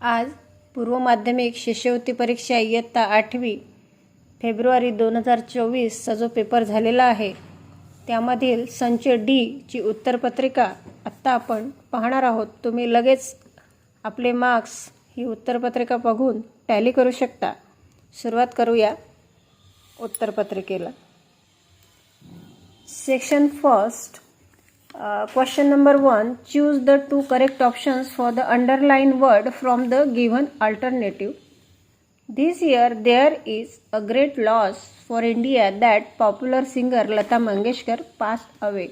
आज पूर्व माध्यमिक शिष्यवृत्ती परीक्षा इयत्ता आठवी फेब्रुवारी दोन हजार चोवीसचा जो पेपर झालेला आहे त्यामधील संच डीची उत्तरपत्रिका आत्ता आपण पाहणार आहोत. तुम्ही लगेच आपले मार्क्स ही उत्तरपत्रिका बघून टॅली करू शकता. सुरुवात करूया उत्तरपत्रिकेला. Section first question number one choose the two correct options for the underline word from the given alternative This year there is a great loss for India that popular singer Lata Mangeshkar passed away.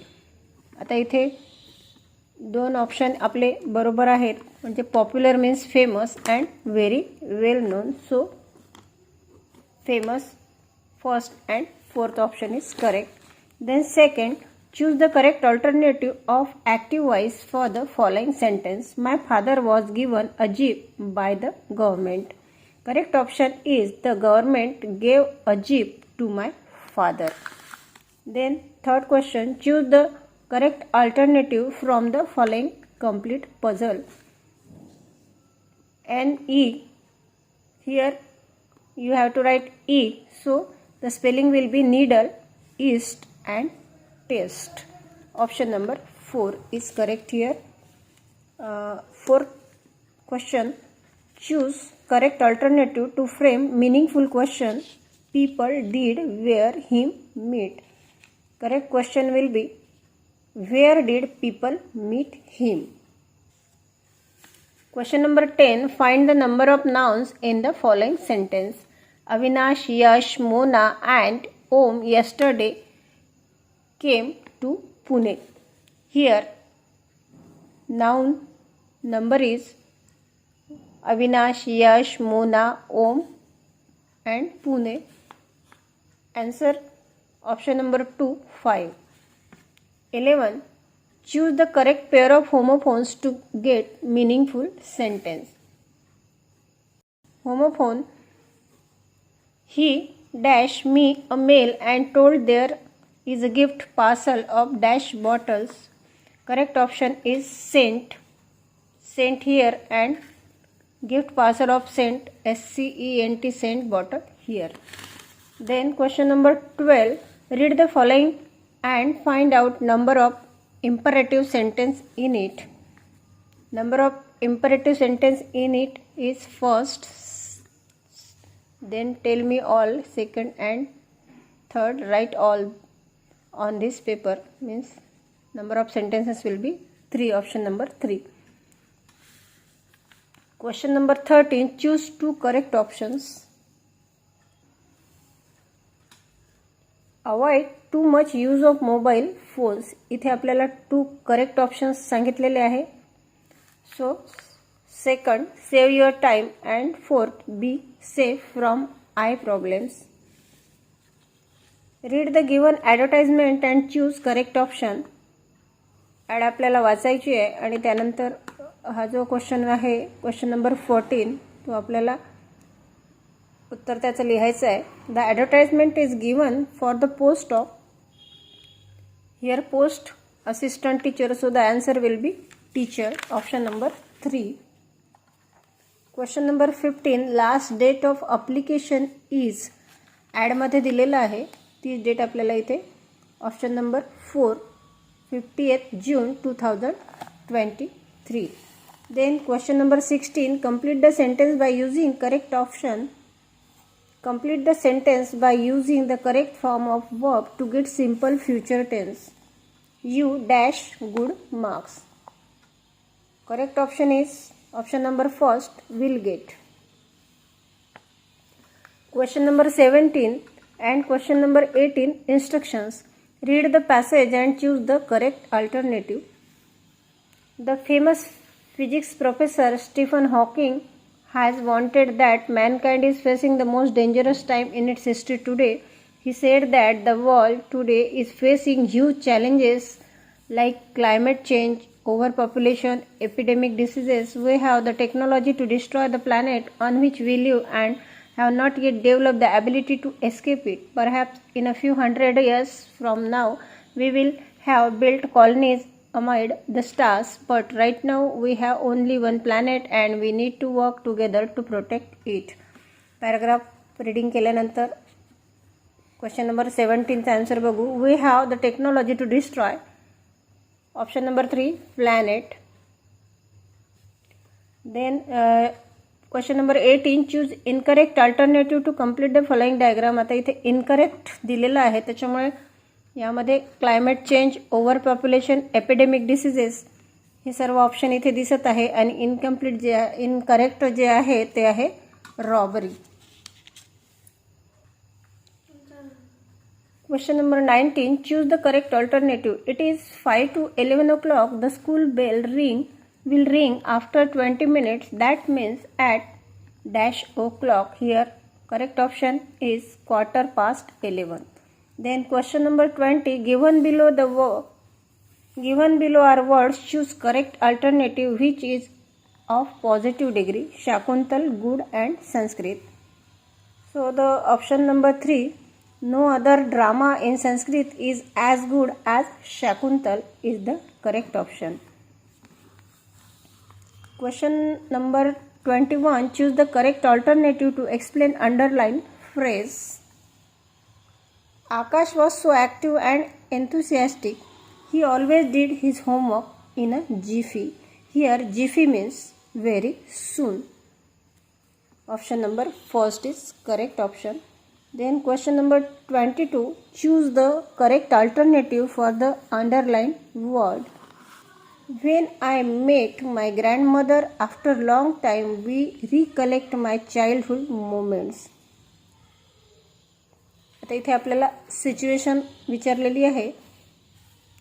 आता इथे दोन option आपले बरोबर आहेत. म्हणजे popular means famous and very well known so famous first and fourth option is correct then second Choose the correct alternative of active voice for the following sentence. My father was given a jeep by the government. Correct option is the government gave a jeep to my father. Then third question choose the correct alternative from the following complete puzzle. N E here you have to write E so the spelling will be needle east and test. Option number 4 is correct here. Uh, fourth question choose correct alternative to frame meaningful question people did where him meet correct question will be where did people meet him question number 10 find the number of nouns in the following sentence avinash yash mona and om yesterday came to pune here noun number is Avinash, Yash, Mona, Om, and Pune. Answer option number 2 5. 11. Choose the correct pair of homophones to get meaningful sentence. Homophone He dash me a mail and told there is a gift parcel of dash bottles. Correct option is sent. Sent here and gift parcel of scent S C E N T scent bottle here. Then question number 12 read the following and find out number of imperative sentence in it. Number of imperative sentence in it is first then tell me all second and third write all on this paper means number of sentences will be 3 option number 3 Question number 13 choose two correct options. Avoid too much use of mobile phones इथे आपल्याला to correct options सांगितलेले आहे so second save your time and fourth be safe from I problems Read the given advertisement and choose correct option ad आपल्याला वाचायची आहे. आणि त्यानंतर हा जो क्वेश्चन आहे क्वेश्चन नंबर फोर्टीन तो आपल्याला उत्तर त्याचं लिहायचं आहे. The advertisement is given for the post of here post assistant teacher so the answer will be teacher option number three question number fifteen last date of application is ॲडमध्ये दिलेलं आहे. ती date आपल्याला इथे option number four fifteenth June two thousand twenty three Then question number 16 complete the sentence by using correct option. Complete the sentence by using the correct form of verb to get simple future tense. You dash good marks. Correct option is option number first will get. Question number 17 and question number 18 instructions. Read the passage and choose the correct alternative. The famous Physics professor Stephen Hawking has wanted that mankind is facing the most dangerous time in its history today. He said that the world today is facing huge challenges like climate change, overpopulation, epidemic diseases. We have the technology to destroy the planet on which we live and have not yet developed the ability to escape it. Perhaps in a few hundred years from now, we will have built colonies amid the stars, but right now we have only one planet and we need to work together to protect it. Paragraph reading केल्यानंतर question number सेवन्टीनचा answer बघू we have the technology to destroy option number three planet then question number eighteen choose incorrect alternative to complete the following diagram आता इथे incorrect दिलेलं आहे त्याच्यामुळे यामध्ये climate change over population epidemic diseases हे सर्व option इथे दिसत आहे आणि इनकम्प्लीट जे आहे इनकरेक्ट जे आहे ते आहे robbery Question number 19. Choose the correct alternative. It is 5 to 11 o'clock. The school bell ring will ring after 20 minutes. That means at dash o'clock. Here, correct option is quarter past 11. Then question number 20. Given below the given below are words. Choose correct alternative which is of positive degree. Shakuntal, good and Sanskrit. So the option number 3. No other drama in Sanskrit is as good as Shakuntal is the correct option. Question number 21. Choose the correct alternative to explain underlined phrase. Akash was so active and enthusiastic. He always did his homework in a jiffy. Here, jiffy means very soon. Option number first is correct option. Then question number 22. Choose the correct alternative for the underlined word. When I met my grandmother after long time, we recollect my childhood moments. आता इथे आपल्याला situation विचारलेली आहे.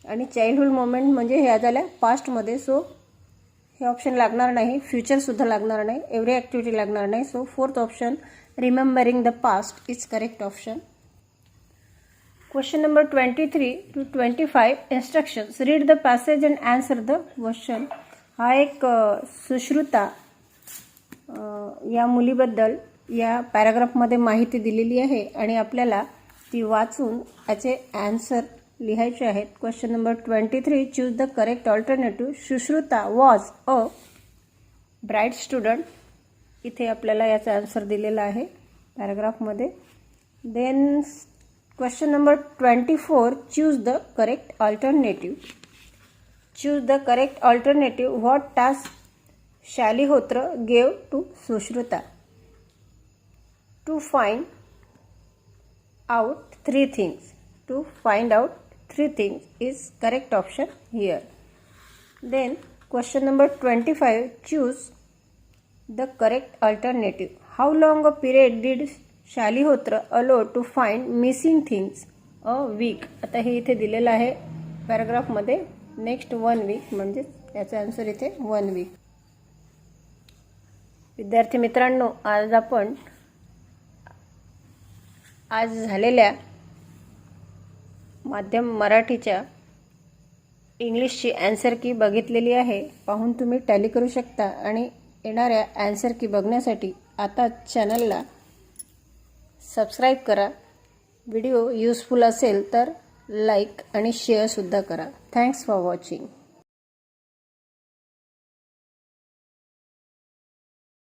आणि childhood moment म्हणजे ह्या झाल्या पास्टमध्ये सो हे option लागणार नाही. फ्युचरसुद्धा लागणार नाही. एव्हरी ॲक्टिव्हिटी लागणार नाही. So fourth option remembering the past is correct option question number twenty three two twenty five instructions read the passage and answer the question हा एक सुश्रुता या मुलीबद्दल या पॅराग्राफमध्ये माहिती दिलेली आहे आणि आपल्याला ती वाचून याचे ॲन्सर लिहायचे आहेत. Question number twenty three choose the correct alternative Sushruta was a bright student इथे आपल्याला याचा आन्सर दिलेला आहे पॅराग्राफमध्ये then Question number 24. Choose the correct alternative. Choose the correct alternative. What task Shalihotra gave to Sushruta? To find out three things. To find out three things is correct option here. Then question number 25. Choose the correct alternative. How long a period did Shalihotra allow to find missing things a week आता हे इथे दिलेलं आहे पॅराग्राफमध्ये next one week म्हणजे याचा answer इथे one week विद्यार्थी मित्रांनो आज आपण आज झालेल्या माध्यम मराठीच्या इंग्लिशची ॲन्सर की बघितलेली आहे. पाहून तुम्ही टॅली करू शकता. आणि येणाऱ्या ॲन्सर की बघण्यासाठी आता चॅनलला सबस्क्राईब करा. व्हिडिओ यूजफुल असेल तर लाईक आणि शेअरसुद्धा करा. Thanks for watching